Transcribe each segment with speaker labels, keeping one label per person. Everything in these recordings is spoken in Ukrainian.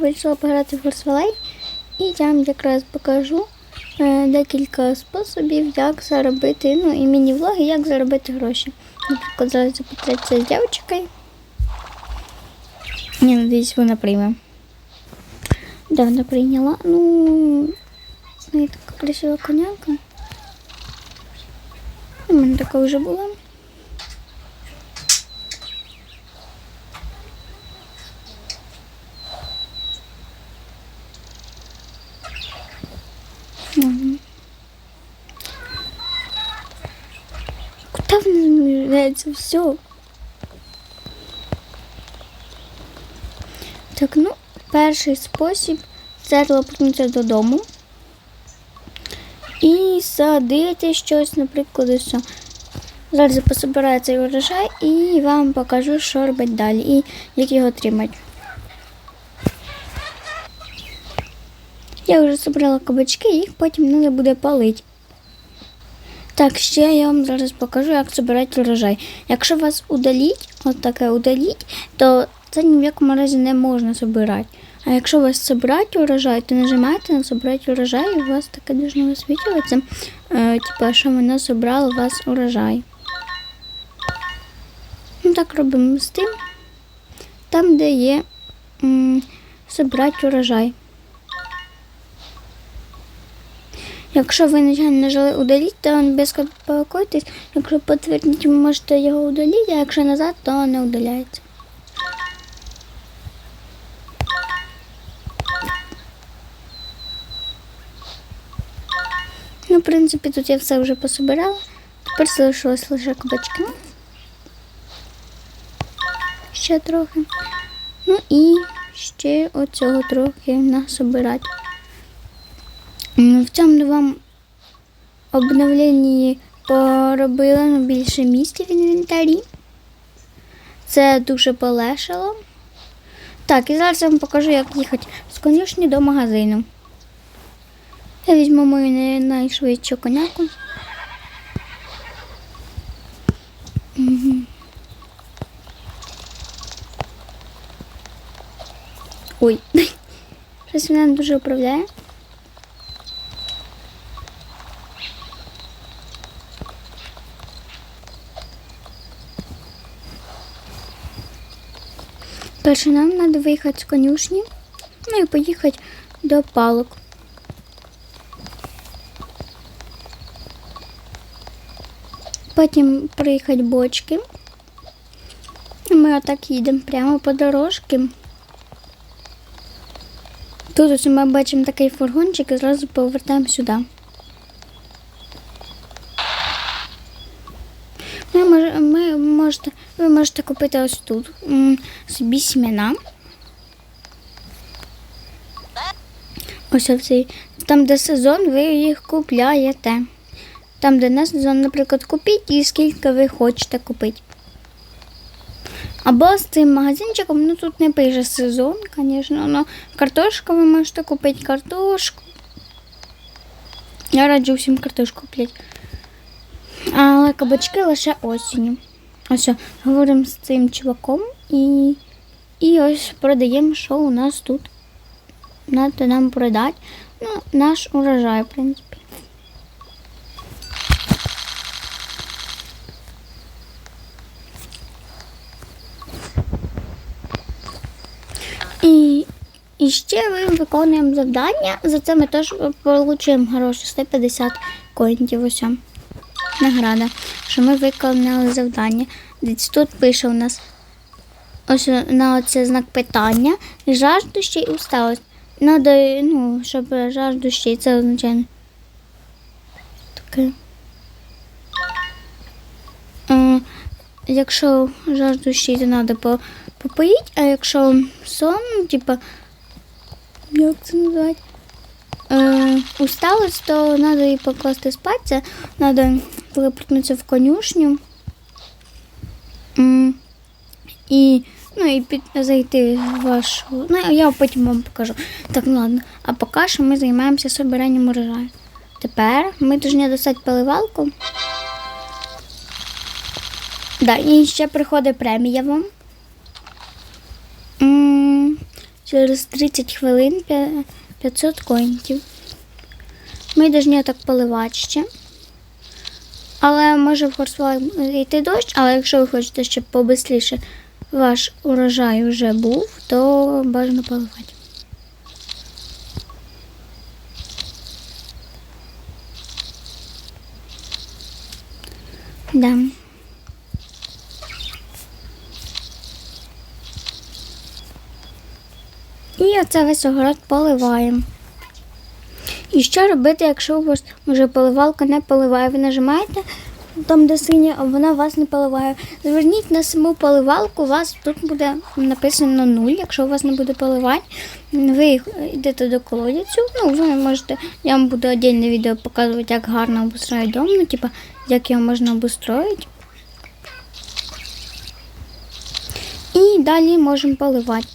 Speaker 1: Вийшла пограти в Форсвалей і я вам якраз покажу е, декілька способів, як заробити, ну і міні-влоги, як заробити гроші. Наприклад, зараз запитатися з дівчинкою. Ні, надіюсь, вона прийме. Да, вона прийняла. Ну, така красива коняка. У мене така вже була. Заміряється? Все. Так, ну, перший спосіб це телепортнутися додому і садити щось, наприклад, ось. Зараз пособираю цей урожай і вам покажу, що робити далі і як його отримати. Я вже зібрала кабачки, їх потім треба буде палити. Так, ще я вам зараз покажу, як збирати урожай. Якщо вас удаліть, от таке удаліть, то це ні в якому разі не можна збирати. А якщо у вас збирати урожай, то нажимаєте на збирати урожай, і у вас таке дуже висвітлюється, е, типу, що воно зібрало у вас урожай. Ну так робимо з тим, там, де є збирати урожай. Якщо ви нажали удаліть, то безпокойтесь. Якщо підтвердіть, ви можете його удалити, а якщо назад, то не удаляється. Ну, в принципі, тут я все вже пособирала. Тепер залишилось лише кабачки. Ще трохи. Ну і ще оцього трохи насобирати. М, В цьому вам обновленні поробила ну, більше місця в інвентарі. Це дуже полегшало. Так, і зараз я вам покажу, як їхати з конюшні до магазину. Я візьму мою найшвидшу коняку. Ой, щось вона дуже управляє. Перше нам треба виїхати з конюшні, ну і поїхати до палок. Потім приїхати бочки. Ми отак їдемо прямо по дорожці. Тут ось ми бачимо такий фургончик і зразу повертаємо сюди. Ми, мож- ми можете, купити ось тут собі сімена. Ось цей. Там, де сезон, ви їх купляєте. Там, де не сезон, наприклад, купіть і скільки ви хочете купити. Або з цим магазинчиком, ну тут не пише сезон, звісно, але картошку ви можете купити картошку. Я раджу всім картошку купити. Але кабачки лише осінню. Ось, о, говоримо з цим чуваком і, і ось продаємо, що у нас тут. Надо нам продати. Ну, наш урожай, в принципі. І, і ще ми виконуємо завдання. За це ми теж отримуємо гроші 150 коїнів. Ось. Награда, що ми виконали завдання. Десь тут пише у нас ось на оце знак питання. Жаждущий усталость. Надо, ну, щоб жаждущий, це означає таке. Е, Якщо жаждущий, то треба по, попоїть, а якщо сон, типа, як це називати? Е, усталость, то треба її покласти спати, треба випрыгнутися в конюшню. І, ну, і під, зайти в вашу. Ну, я потім вам покажу. Так, ну ладно. А поки що ми займаємося собиранням урожаю. Тепер ми повинні достати поливалку. Да, і ще приходить премія вам. Через 30 хвилин 500 коінтів. Ми повинні так поливати ще. Але може в Хорсвал йти дощ, але якщо ви хочете, щоб побистріше ваш урожай вже був, то бажано поливати. Да. І оце весь огород поливаємо. І що робити, якщо у вас вже поливалка не поливає? Ви нажимаєте там, де синя, а вона вас не поливає. Зверніть на саму поливалку, у вас тут буде написано 0, якщо у вас не буде поливати. Ви йдете до колодязю, ну ви можете, я вам буду віддільне відео показувати, як гарно обустроїти дом, ну, типа, як його можна обустроїти. І далі можемо поливати.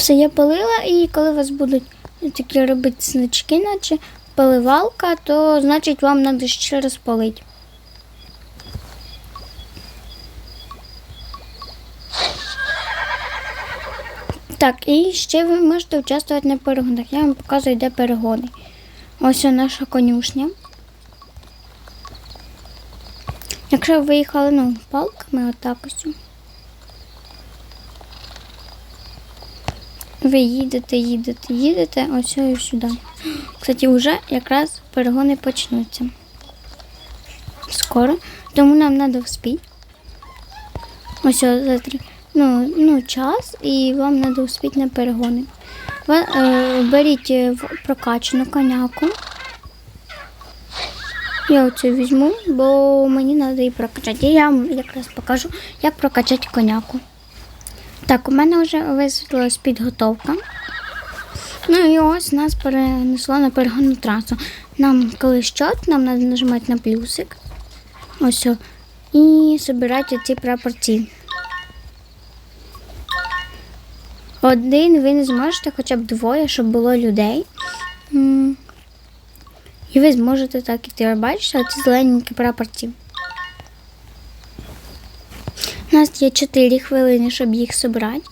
Speaker 1: Все, я полила, і коли у вас будуть такі робити значки, наче поливалка, то значить вам треба ще раз полити. Так, і ще ви можете участвувати на перегонах. Я вам показую, де перегони. Ось наша конюшня. Якщо ви виїхали ну, палками, отак ось. Ви їдете, їдете, їдете, ось і сюди. Кстати, вже якраз перегони почнуться. Скоро. Тому нам треба вспіти. Ось за. Ну, ну, час, і вам треба вспіти на перегони. Ви, е, беріть е, прокачану коняку. Я оцю візьму, бо мені треба її прокачати. І я вам якраз покажу, як прокачати коняку. Так, у мене вже висвітлилась підготовка. Ну і ось нас перенесло на перегонну трасу. Нам коли щот, нам треба нажимати на плюсик. Ось. І збирати ці прапорці. Один ви не зможете, хоча б двоє, щоб було людей. І ви зможете так іти. Бачите, оці зелененькі прапорці. У нас є 4 хвилини, щоб їх зібрати.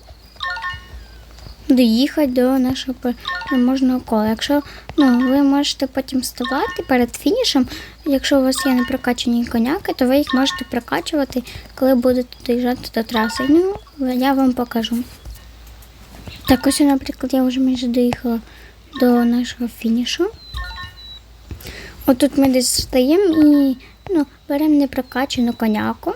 Speaker 1: Доїхати до нашого переможного кола. Якщо ну, ви можете потім вставати перед фінішем, якщо у вас є непрокачані коняки, то ви їх можете прокачувати, коли будете доїжджати до траси. Ну, я вам покажу. Так, ось, наприклад, я вже майже доїхала до нашого фінішу. Отут ми десь стаємо і ну, беремо непрокачану коняку.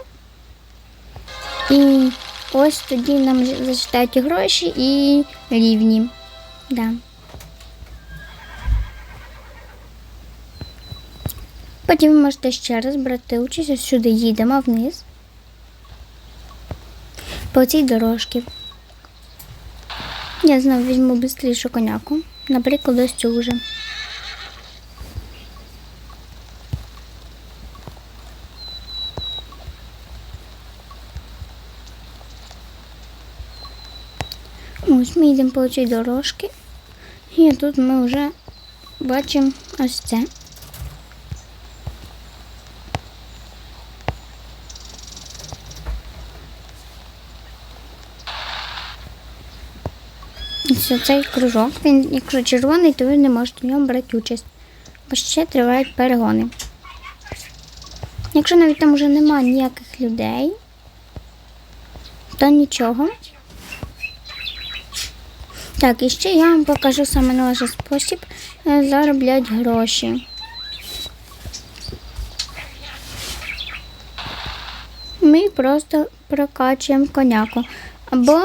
Speaker 1: І ось тоді нам зачитають гроші і рівні. Да. Потім ви можете ще раз брати участь, ось сюди їдемо вниз. По цій дорожці. Я знову візьму швидшу коняку. Наприклад, ось цю вже. Ось ми йдемо по цій дорожці. І тут ми вже бачимо ось це. Ось цей кружок. Він, якщо червоний, то ви не можете в ньому брати участь. Бо ще тривають перегони. Якщо навіть там вже немає ніяких людей, то нічого. Так, і ще я вам покажу саме новий спосіб е, заробляти гроші. Ми просто прокачуємо коняку. Або,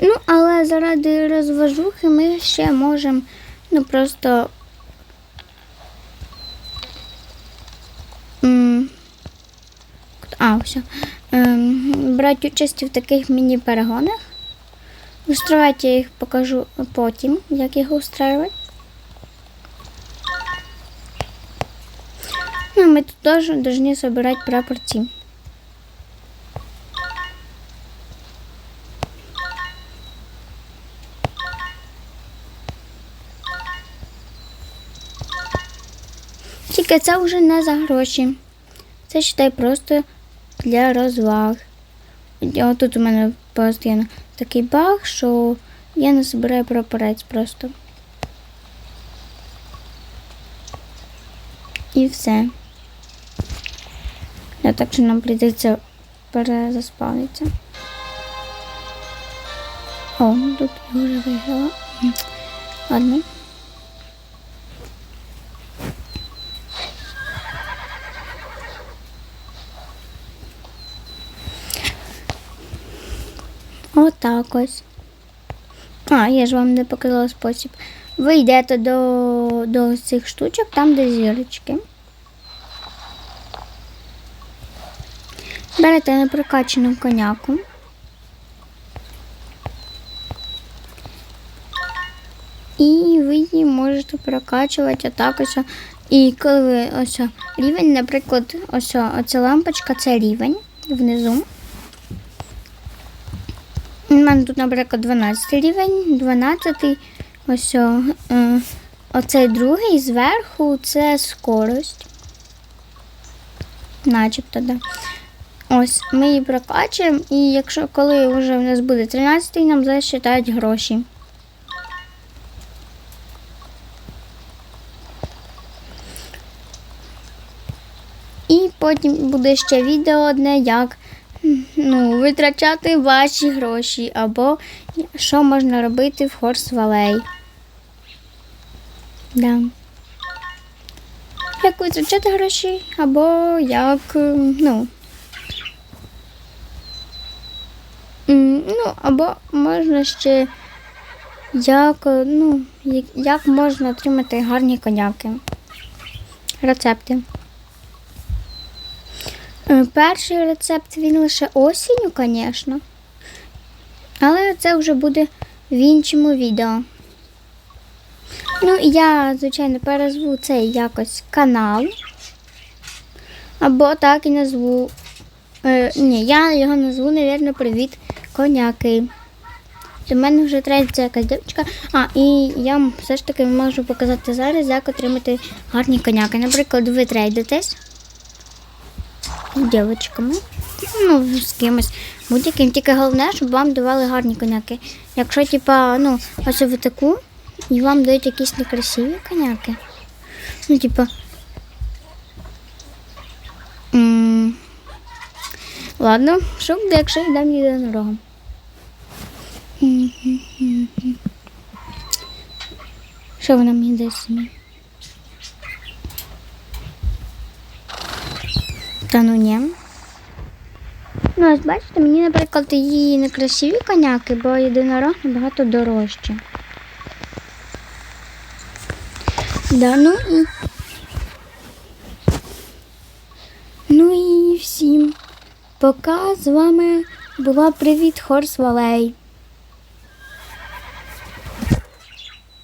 Speaker 1: ну, але заради розважухи ми ще можемо, ну, просто. А, все. Ем, брати участь в таких міні-перегонах. Устроїти я їх покажу потім, як їх устроювати. Ну, ми тут теж повинні збирати прапорці. Тільки це вже не за гроші. Це считай просто для розваг. Я, тут у мене постійно такий баг, що я не збираю прапорець просто. І все. Я так що нам прийдеться перезаспавнитися. О, тут я вже виграла. Ладно. Отак ось. А, я ж вам не показала спосіб. Ви йдете до, до цих штучок, там де зірочки. Берете непрокачану коняку. І ви її можете прокачувати отак ось. І коли ви ось рівень, наприклад, ось оця лампочка це рівень внизу. Мене тут, наприклад, 12 рівень, 12 ось о, е, оцей другий зверху це скорость. Начебто, да. Ось, ми її прокачуємо, і якщо коли вже в нас буде 13, нам засчитають гроші. І потім буде ще відео одне, як ну, витрачати ваші гроші, або що можна робити в Хорс Валей. Да. Як витрачати гроші, або як, е, ну. Ну, або можна ще як, е, ну, як можна отримати гарні коняки. Рецепти. Е, Перший рецепт він лише осінню, звісно. Але це вже буде в іншому відео. Ну, я, звичайно, перезву цей якось канал. Або так і назву. Е, ні, я його назву, навірно, Привіт коняки. До мене вже третя якась дівчинка. А, і я все ж таки можу показати зараз, як отримати гарні коняки. Наприклад, ви трейдитесь з дівчатками. Ну, з кимось. Будь-яким. Тільки головне, щоб вам давали гарні коняки. Якщо, типа, ну, ось ви таку, і вам дають якісь некрасиві коняки. Ну, типа. Ладно, що буде, якщо дам єдинорогом? Мгм-гм-гм. Що вона мені дасть Та ну ні. Ну, ось бачите, мені, наприклад, її некрасиві коняки, бо єдинорог набагато дорожче. Да, ну і. Ну і всім. Пока з вами була Привіт Хорс Валей.